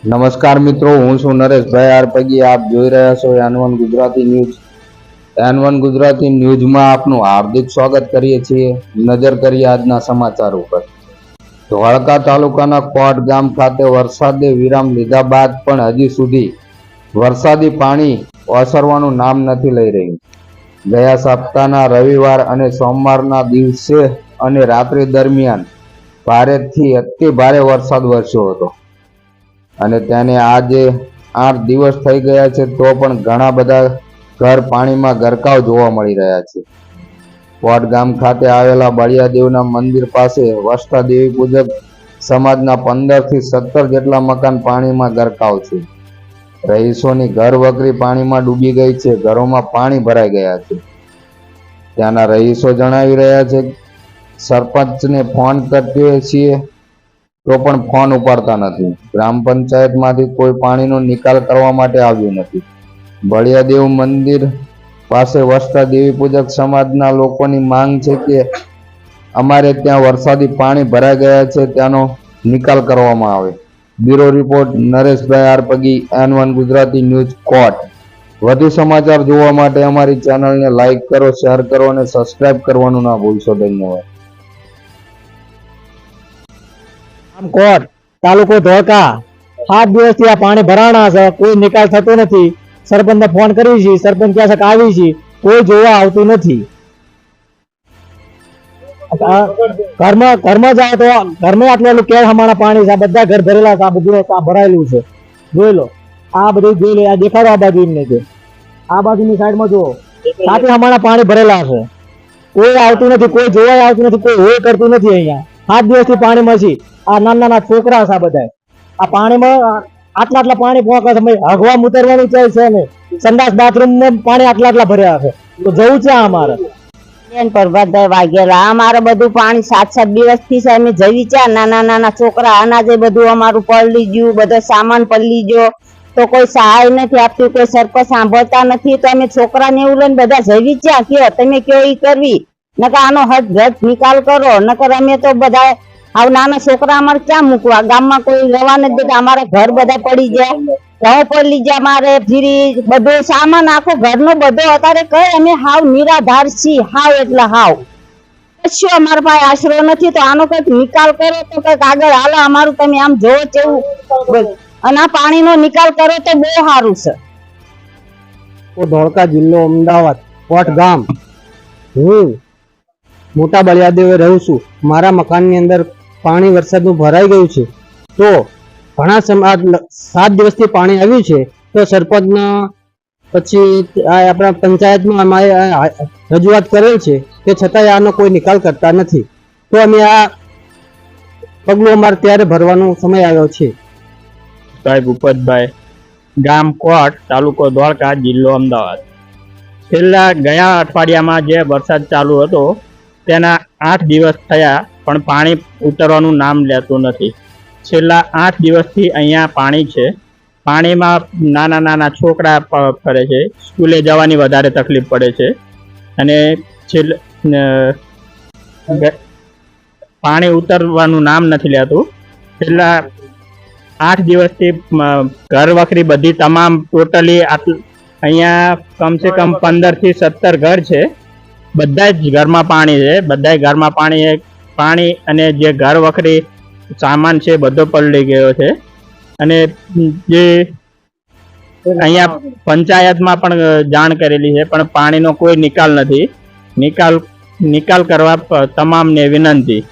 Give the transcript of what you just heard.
નમસ્કાર મિત્રો, હું છું નરેશભાઈ આર આપ જોઈ રહ્યા છો N one Gujarati news. N one Gujarati ન્યૂઝમાં આપનું હાર્દિક સ્વાગત કરીએ છીએ. નજર કરીએ આજના સમાચાર ઉપર. ધોળકા તાલુકાના કોટ ગામ ખાતે વરસાદે વિરામ લીધા બાદ પણ હજી સુધી વરસાદી પાણી ઓસરવાનું નામ નથી લઈ રહ્યું. ગયા સપ્તાહના રવિવાર અને સોમવારના દિવસે અને રાત્રિ દરમિયાન ભારેથી અતિ ભારે વરસાદ વરસ્યો હતો. અને તેને આજે આઠ દિવસ થઈ ગયા છે, તો પણ ઘણા બધા ઘર પાણીમાં ગરકાવ જોવા મળી રહ્યા છે. વોટ ગામ ખાતે આવેલા બળિયાદેવના મંદિર પાસે વસતા દેવી પૂજક સમાજના પંદરથી સત્તર જેટલા મકાન પાણીમાં ગરકાવ છે. રહીશોની ઘર વકરી પાણીમાં ડૂબી ગઈ છે, ઘરોમાં પાણી ભરાઈ ગયા છે. ત્યાંના રહીશો જણાવી રહ્યા છે, સરપંચને ફોન કરીએ છીએ. તો પણ ફોન ઉપાડતા નથી. ગ્રામ પંચાયતમાંથી કોઈ પાણીનો નિકાલ કરવા માટે આવ્યું નથી. બળિયાદેવ મંદિર પાસે વસતા દેવી પૂજક સમાજના લોકોની માંગ છે કે અમારે ત્યાં વરસાદી પાણી ભરાઈ ગયા છે, ત્યાંનો નિકાલ કરવામાં આવે. બ્યુરો રિપોર્ટ, નરેશભાઈ આરપગી, એન વન ગુજરાતી ન્યૂઝ કોટ. વધુ સમાચાર જોવા માટે અમારી ચેનલને લાઇક કરો, શેર કરો અને સબસ્ક્રાઇબ કરવાનું ના ભૂલશો, ધન્યવાદ. કોટ તાલુકો ધોળકા. સાત દિવસથી આ પાણી ભરાણા છે, કોઈ નિકાલ થતો નથી. સરપંચને ફોન કરી છે, સરપંચ કહે છે આવી છે, કોઈ જોવા આવતું નથી. ઘરમાં ઘરમાં જાય તો ઘરમાં આટલું કેળ હમણાં પાણી છે બધા ઘર ભરેલા છે, આ બધું આ ભરાયેલું છે. જોઈ લો, આ બધું જોઈ લો, આ દેખાડો આ બાજુ એમને કે. આ બાજુની સાઈડમાં જુઓ, સાથે હમણાં પાણી ભરેલા છે. કોઈ આવતું નથી, કોઈ જોવા આવતું નથી, કોઈ હોય કરતું નથી અહીંયા. સાત દિવસથી પાણીમાં છે આ નાના નાના છોકરા છે બધા આ પાણીમાં આટલા આટલા પાણી પહોંચે છે હગવા ઉતરવાની ચાલ છે ને સંડાસ બાથરૂમ ને પાણી આટલા આટલા ભર્યા છે. તો જવું છે અમારે. વાઘેલા અમારે બધું પાણી સાત સાત દિવસથી અમે જઈ છે નાના નાના છોકરા, અનાજે બધું અમારું પલળી ગયું, બધો સામાન પલળી ગયો. તો કોઈ સહાય નથી આપતું, કોઈ સરપંચ સાંભળતા નથી. તો અમે છોકરાને એવું લઈને બધા જઈ છે કયો? તમે કયો ઈ કરવી? નકર આનો હદ નિકાલ કરો. નકર અમે તો બધા આવ નાના છોકરા અમારે ક્યાં મૂકવા? ગામમાં કોઈ રહેવા નથી દેતા. અમારા ઘર બધા પડી જાય ઘઉં પડી જાય અમારે, ફ્રીજ, બધો સામાન આખો ઘરનો બધો અત્યારે કહે અમે હાવ નિરાધાર છીએ. હાવ એટલે હાવ. કશું અમારા પાસે આશરો નથી તો આનો કંઈક નિકાલ કરો તો કંઈક આગળ હાલો. અમારું તમે આમ જોવો તેવું અને આ પાણીનો નિકાલ કરો તો બહુ સારું છે. ધોળકા જિલ્લો અમદાવાદ, કોટ ગામ. હું મોટા બળિયાદેવે રહું છું. મારા મકાનની અંદર પાણી વરસાદનું ભરાઈ ગયું છે. તો ઘણા સમય સાત દિવસથી પાણી આવ્યું છે. તો સરપંચના પછી આપણા પંચાયતમાં અમારે રજૂઆત કરેલ છે તે છતાંય આનો કોઈ નિકાલ કરતા નથી. તો અમે આ પગલું અમારે ત્યારે ભરવાનો સમય આવ્યો છે. સાહેબ ઉપતભાઈ ગામ કોટ, તાલુકો દ્વારકા, જિલ્લો અમદાવાદ. છેલ્લા ગયા અઠવાડિયામાં જે વરસાદ ચાલુ હતો તેના આઠ દિવસ થયા, પણ પાણી ઉતરવાનું નામ લેતું નથી. છેલ્લા આઠ દિવસથી અહીંયા પાણી છે. પાણીમાં નાના નાના છોકરા ફરે છે. સ્કૂલે જવાની વધારે તકલીફ પડે છે. અને છેલ્લે પાણી ઉતરવાનું નામ નથી લેતું. છેલ્લા આઠ દિવસથી ઘર વખરી બધી તમામ ટોટલી અહીંયા કમસે કમ પંદરથી સત્તર ઘર છે. બધા જ ઘરમાં પાણી છે. બધા ઘરમાં પાણી. પાણી અને જે ઘર વખરી સામાન છે બધો પલળી ગયો છે. અને જે અહીંયા પંચાયતમાં પણ જાણ કરેલી છે, પણ પાણીનો કોઈ નિકાલ નથી. નિકાલ નિકાલ કરવા તમામને વિનંતી.